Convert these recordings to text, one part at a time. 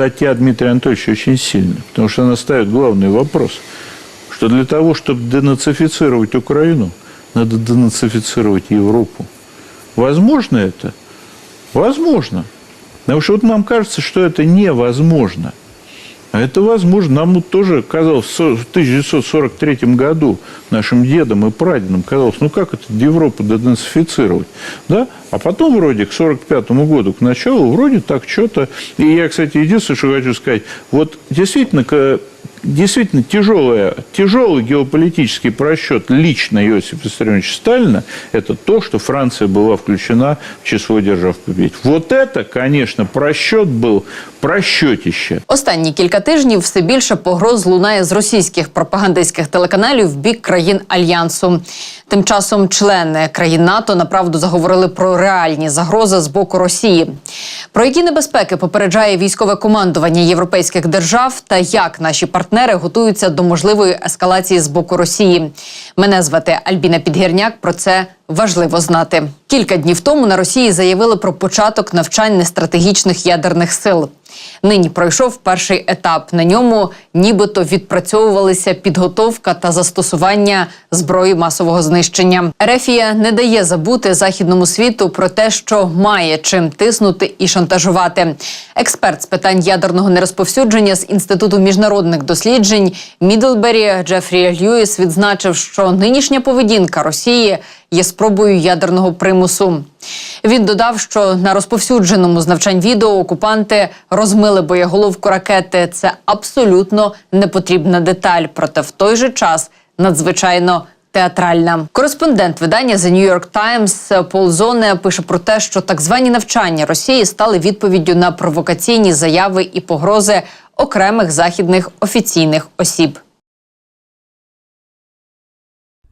статья Дмитрия Анатольевича очень сильная, потому что она ставит главный вопрос, что для того, чтобы денацифицировать Украину, надо денацифицировать Европу. Возможно это? Возможно. Потому что вот нам кажется, что это невозможно. А это возможно. Нам тоже казалось в 1943 году нашим дедам и прадедам казалось, ну как это Европу денацифицировать? Да? А потом вроде к 1945 году, к началу, вроде так что-то. И я, кстати, единственное, что хочу сказать, вот действительно, действительно тяжелая, тяжелый геополитический просчет лично Иосифа Виссарионовича Сталина – это то, что Франция была включена в число держав победителей. Вот это, конечно, просчет был просчетище. Останні кілька тижнів все більше погроз лунає з російських пропагандистських телеканалів в бік країн альянсу. Тим часом члени країн НАТО направду заговорили про реальні загрози з боку Росії. Про які небезпеки попереджає військове командування європейських держав та як наші партнери готуються до можливої ескалації з боку Росії. Мене звати Альбіна Підгірняк. Про це важливо знати. Кілька днів тому на Росії заявили про початок навчань нестратегічних ядерних сил. Нині пройшов перший етап. На ньому нібито відпрацьовувалися підготовка та застосування зброї масового знищення. Ерефія не дає забути західному світу про те, що має чим тиснути і шантажувати. Експерт з питань ядерного нерозповсюдження з інституту міжнародних досліджень Мідлбері Джефрі Льюіс відзначив, що нинішня поведінка Росії є спробою ядерного примусу. Він додав, що на розповсюдженому з навчань відео окупанти розмили боєголовку ракети. Це абсолютно непотрібна деталь, проте в той же час надзвичайно. Театральна кореспондент видання The New York Times Пол Зоне пише про те, що так звані навчання Росії стали відповіддю на провокаційні заяви і погрози окремих західних офіційних осіб.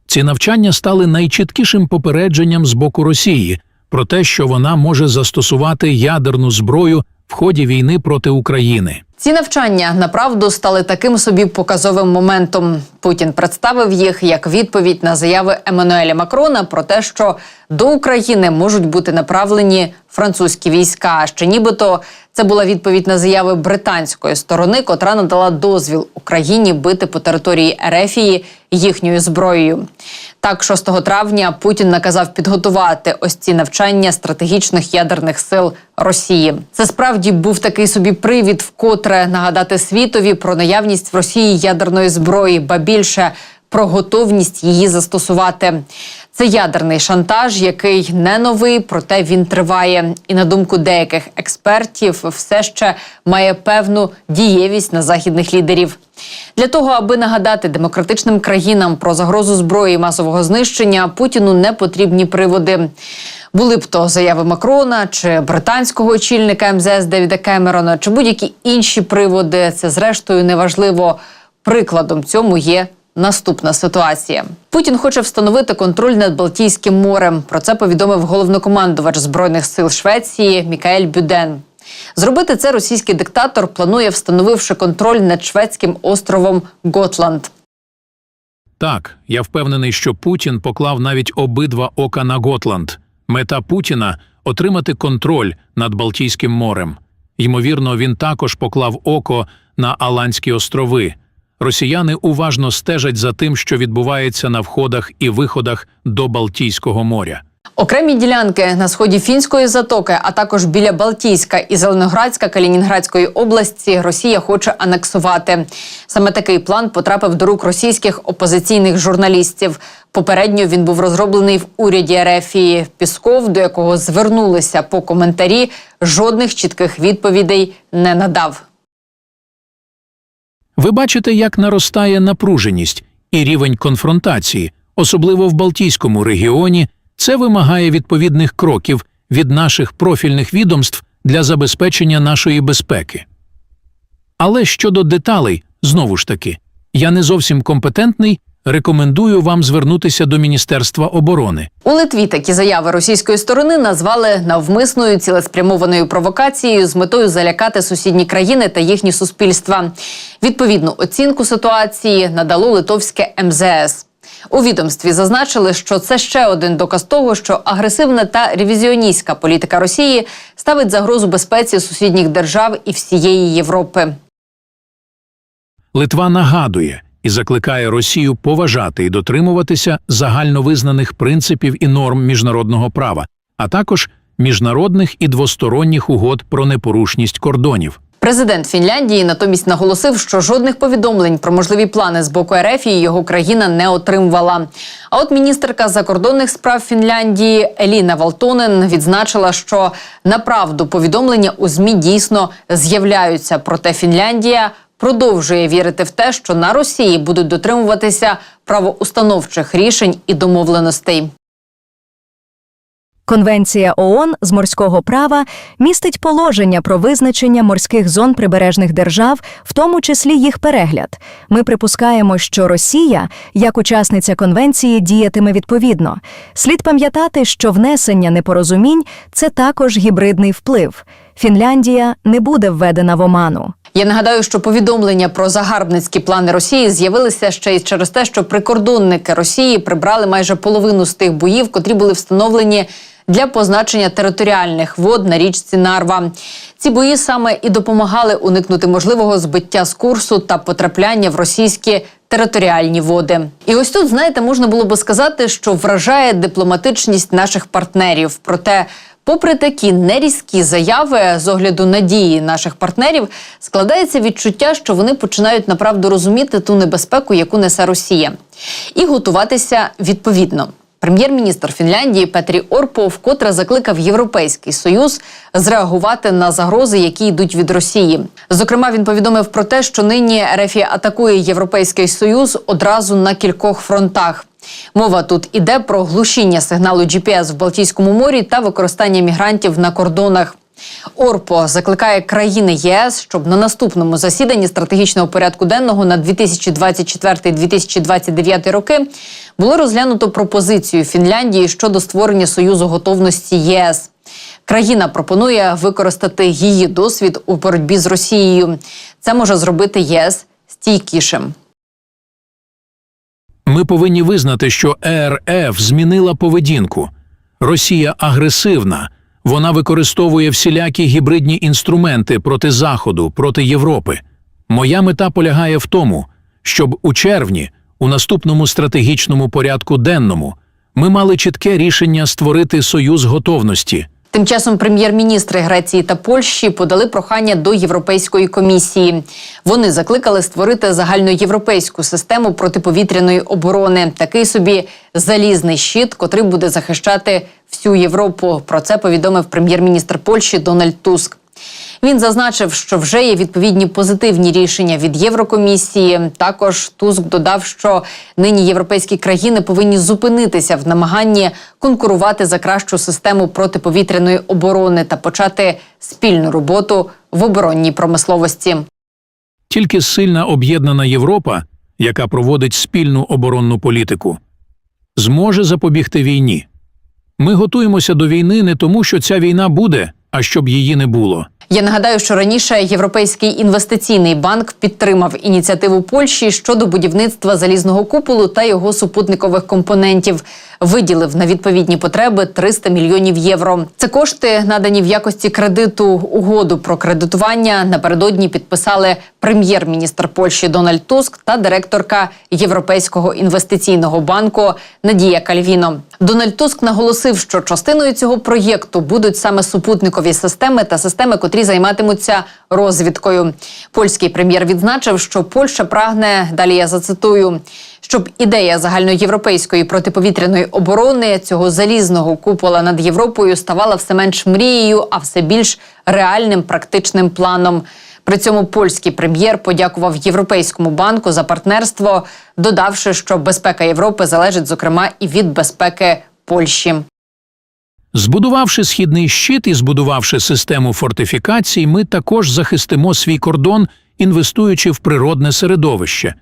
Ці навчання стали найчіткішим попередженням з боку Росії про те, що вона може застосувати ядерну зброю в ході війни проти України. Ці навчання направду стали таким собі показовим моментом. Путін представив їх як відповідь на заяви Еммануеля Макрона про те, що до України можуть бути направлені французькі війська. Ще нібито це була відповідь на заяви британської сторони, котра надала дозвіл Україні бити по території Ерефії їхньою зброєю. Так, 6 травня Путін наказав підготувати ось ці навчання стратегічних ядерних сил Росії. Це справді був такий собі привід, вкотре нагадати світові про наявність в Росії ядерної зброї, ба більше про готовність її застосувати. Це ядерний шантаж, який не новий, проте він триває. І на думку деяких експертів, все ще має певну дієвість на західних лідерів. Для того, аби нагадати демократичним країнам про загрозу зброї масового знищення, Путіну не потрібні приводи. Були б то заяви Макрона чи британського очільника МЗС Девіда Кемерона, чи будь-які інші приводи. Це зрештою неважливо. Прикладом цьому є наступна ситуація. Путін хоче встановити контроль над Балтійським морем. Про це повідомив головнокомандувач збройних сил Швеції Мікаель Бюден. Зробити це російський диктатор планує, встановивши контроль над шведським островом Готланд. Так, я впевнений, що Путін поклав навіть обидва ока на Готланд. Мета Путіна отримати контроль над Балтійським морем. Ймовірно, він також поклав око на Аланські острови. Росіяни уважно стежать за тим, що відбувається на входах і виходах до Балтійського моря. Окремі ділянки на сході фінської затоки, а також біля Балтійська і Зеленоградська Калінінградської області Росія хоче анексувати. Саме такий план потрапив до рук російських опозиційних журналістів. Попередньо він був розроблений в уряді Ерефії. Пісков, до якого звернулися по коментарі, жодних чітких відповідей не надав. Ви бачите, як наростає напруженість і рівень конфронтації, особливо в Балтійському регіоні. Це вимагає відповідних кроків від наших профільних відомств для забезпечення нашої безпеки. Але щодо деталей, знову ж таки, я не зовсім компетентний, рекомендую вам звернутися до Міністерства оборони. У Литві такі заяви російської сторони назвали навмисною цілеспрямованою провокацією з метою залякати сусідні країни та їхні суспільства. Відповідну оцінку ситуації надало литовське МЗС. У відомстві зазначили, що це ще один доказ того, що агресивна та ревізіоністська політика Росії ставить загрозу безпеці сусідніх держав і всієї Європи. Литва нагадує і закликає Росію поважати і дотримуватися загальновизнаних принципів і норм міжнародного права, а також міжнародних і двосторонніх угод про непорушність кордонів. Президент Фінляндії натомість наголосив, що жодних повідомлень про можливі плани з боку РФ і його країна не отримувала. А от міністерка закордонних справ Фінляндії Еліна Валтонен відзначила, що направду повідомлення у змі дійсно з'являються. Проте Фінляндія продовжує вірити в те, що на Росії будуть дотримуватися правоустановчих рішень і домовленостей. Конвенція ООН з морського права містить положення про визначення морських зон прибережних держав, в тому числі їх перегляд. Ми припускаємо, що Росія, як учасниця конвенції, діятиме відповідно. Слід пам'ятати, що внесення непорозумінь це також гібридний вплив. Фінляндія не буде введена в оману. Я нагадаю, що повідомлення про загарбницькі плани Росії з'явилися ще й через те, що прикордонники Росії прибрали майже половину з тих боїв, котрі були встановлені для позначення територіальних вод на річці Нарва. Ці бої саме і допомагали уникнути можливого збиття з курсу та потрапляння в російські територіальні води. І ось тут, знаєте, можна було би сказати, що вражає дипломатичність наших партнерів. Проте Попри такі нерізкі заяви з огляду надії наших партнерів, складається відчуття, що вони починають направду розуміти ту небезпеку, яку несе Росія, і готуватися відповідно. Прем'єр-міністр Фінляндії Петрі Орпо вкотре закликав Європейський союз зреагувати на загрози, які йдуть від Росії. Зокрема, він повідомив про те, що нині РФ атакує Європейський союз одразу на кількох фронтах. Мова тут іде про глушіння сигналу GPS в Балтійському морі та використання мігрантів на кордонах. Орпо закликає країни ЄС, щоб на наступному засіданні стратегічного порядку денного на 2024-2029 роки було розглянуто пропозицію Фінляндії щодо створення союзу готовності ЄС. Країна пропонує використати її досвід у боротьбі з Росією. Це може зробити ЄС стійкішим. Ми повинні визнати, що ЕРФ змінила поведінку. Росія агресивна. Вона використовує всілякі гібридні інструменти проти Заходу, проти Європи. Моя мета полягає в тому, щоб у червні, у наступному стратегічному порядку денному, ми мали чітке рішення створити союз готовності. Тим часом прем'єр-міністри Греції та Польщі подали прохання до Європейської комісії. Вони закликали створити загальноєвропейську систему протиповітряної оборони, такий собі залізний щит, котрий буде захищати всю Європу. Про це повідомив прем'єр-міністр Польщі Дональд Туск. Він зазначив, що вже є відповідні позитивні рішення від Єврокомісії. Також Туск додав, що нині європейські країни повинні зупинитися в намаганні конкурувати за кращу систему протиповітряної оборони та почати спільну роботу в оборонній промисловості. Тільки сильна об'єднана Європа, яка проводить спільну оборонну політику, зможе запобігти війні. Ми готуємося до війни не тому, що ця війна буде, а щоб її не було. Я нагадаю, що раніше Європейський інвестиційний банк підтримав ініціативу Польщі щодо будівництва залізного куполу та його супутникових компонентів. Виділив на відповідні потреби 300 мільйонів євро. Це кошти надані в якості кредиту. Угоду про кредитування напередодні підписали прем'єр-міністр Польщі Дональд Туск та директорка Європейського інвестиційного банку Надія Кальвіно. Дональд Туск наголосив, що частиною цього проєкту будуть саме супутникові системи та системи, котрі займатимуться розвідкою. Польський прем'єр відзначив, що Польща прагне далі. Я зацитую, щоб ідея загальноєвропейської протиповітряної оборони цього залізного купола над Європою ставала все менш мрією, а все більш реальним практичним планом. При цьому польський прем'єр подякував Європейському банку за партнерство, додавши, що безпека Європи залежить зокрема і від безпеки Польщі. Збудувавши східний щит і збудувавши систему фортифікацій, ми також захистимо свій кордон, інвестуючи в природне середовище.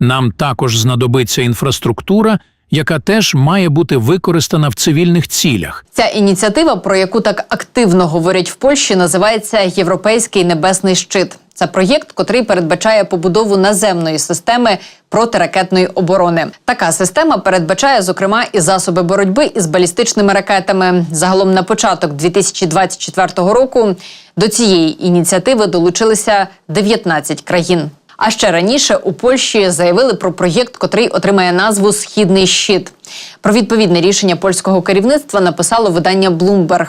Нам також знадобиться інфраструктура, яка теж має бути використана в цивільних цілях. Ця ініціатива, про яку так активно говорять в Польщі, називається Європейський небесний щит. Це проєкт, котрий передбачає побудову наземної системи протиракетної оборони. Така система передбачає, зокрема, і засоби боротьби із балістичними ракетами. Загалом на початок 2024 року до цієї ініціативи долучилися 19 країн. А ще раніше у Польщі заявили про проєкт, котрий отримає назву Східний щит. Про відповідне рішення польського керівництва написало видання Bloomberg.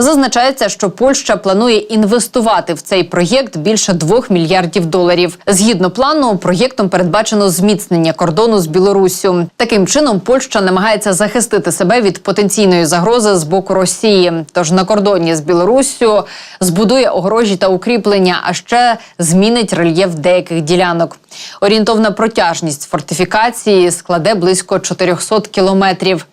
Зазначається, що Польща планує інвестувати в цей проєкт більше 2 мільярдів доларів. Згідно плану, проєктом передбачено зміцнення кордону з Білоруссю. Таким чином, Польща намагається захистити себе від потенційної загрози з боку Росії. Тож на кордоні з Білоруссю збудує огорожі та укріплення, а ще змінить рельєф деяких ділянок. Орієнтовна протяжність фортифікації складе близько 400 кілометрів.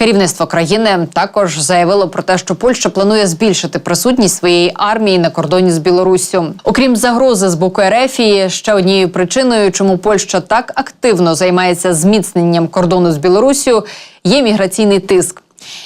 Керівництво країни також заявило про те, що Польща планує збільшити присутність своєї армії на кордоні з Білоруссю. Окрім загрози з боку Ерефії, ще однією причиною, чому Польща так активно займається зміцненням кордону з Білоруссю, є міграційний тиск.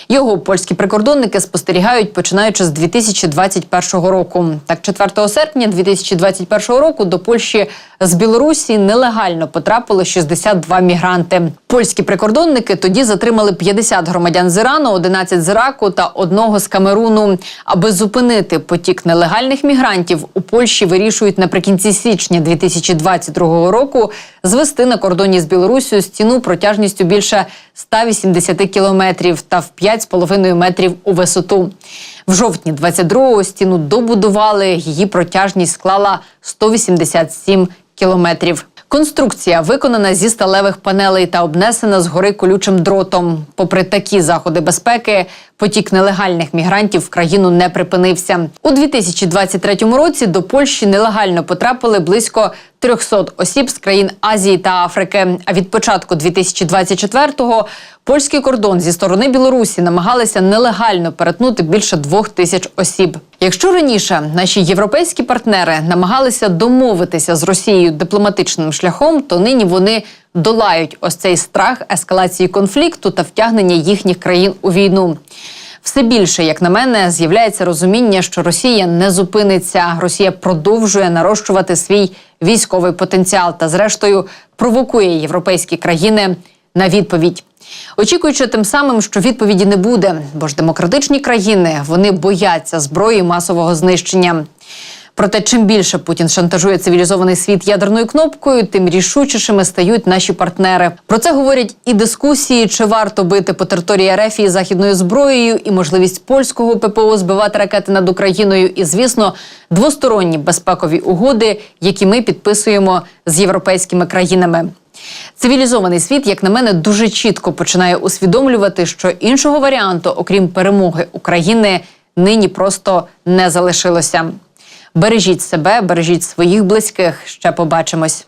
Його польські прикордонники спостерігають починаючи з 2021 року. Так, 4 серпня 2021 року до Польщі з Білорусі нелегально потрапили 62 мігранти. Польські прикордонники тоді затримали 50 громадян з Ірану, 11 з Іраку та одного з Камеруну. Аби зупинити потік нелегальних мігрантів, у Польщі вирішують наприкінці січня 2022 року звести на кордоні з Білорусію стіну протяжністю більше 180 кілометрів та в 5,5 метрів у висоту. В жовтні 22-го стіну добудували. Її протяжність склала 187 кілометрів. Конструкція виконана зі сталевих панелей та обнесена згори колючим дротом. Попри такі заходи безпеки, потік нелегальних мігрантів в країну не припинився. У 2023 році до Польщі нелегально потрапили близько 300 осіб з країн Азії та Африки. А від початку 2024-го польський кордон зі сторони Білорусі намагалися нелегально перетнути більше двох тисяч осіб. Якщо раніше наші європейські партнери намагалися домовитися з Росією дипломатичним шляхом, то нині вони долають ось цей страх ескалації конфлікту та втягнення їхніх країн у війну. Все більше, як на мене, з'являється розуміння, що Росія не зупиниться. Росія продовжує нарощувати свій військовий потенціал та, зрештою, провокує європейські країни на відповідь. Очікуючи тим самим, що відповіді не буде, бо ж демократичні країни вони бояться зброї масового знищення. Проте, чим більше Путін шантажує цивілізований світ ядерною кнопкою, тим рішучішими стають наші партнери. Про це говорять і дискусії, чи варто бити по території РФ західною зброєю, і можливість польського ППО збивати ракети над Україною, і звісно, двосторонні безпекові угоди, які ми підписуємо з європейськими країнами. Цивілізований світ, як на мене, дуже чітко починає усвідомлювати, що іншого варіанту, окрім перемоги України, нині просто не залишилося. Бережіть себе, бережіть своїх близьких. Ще побачимось.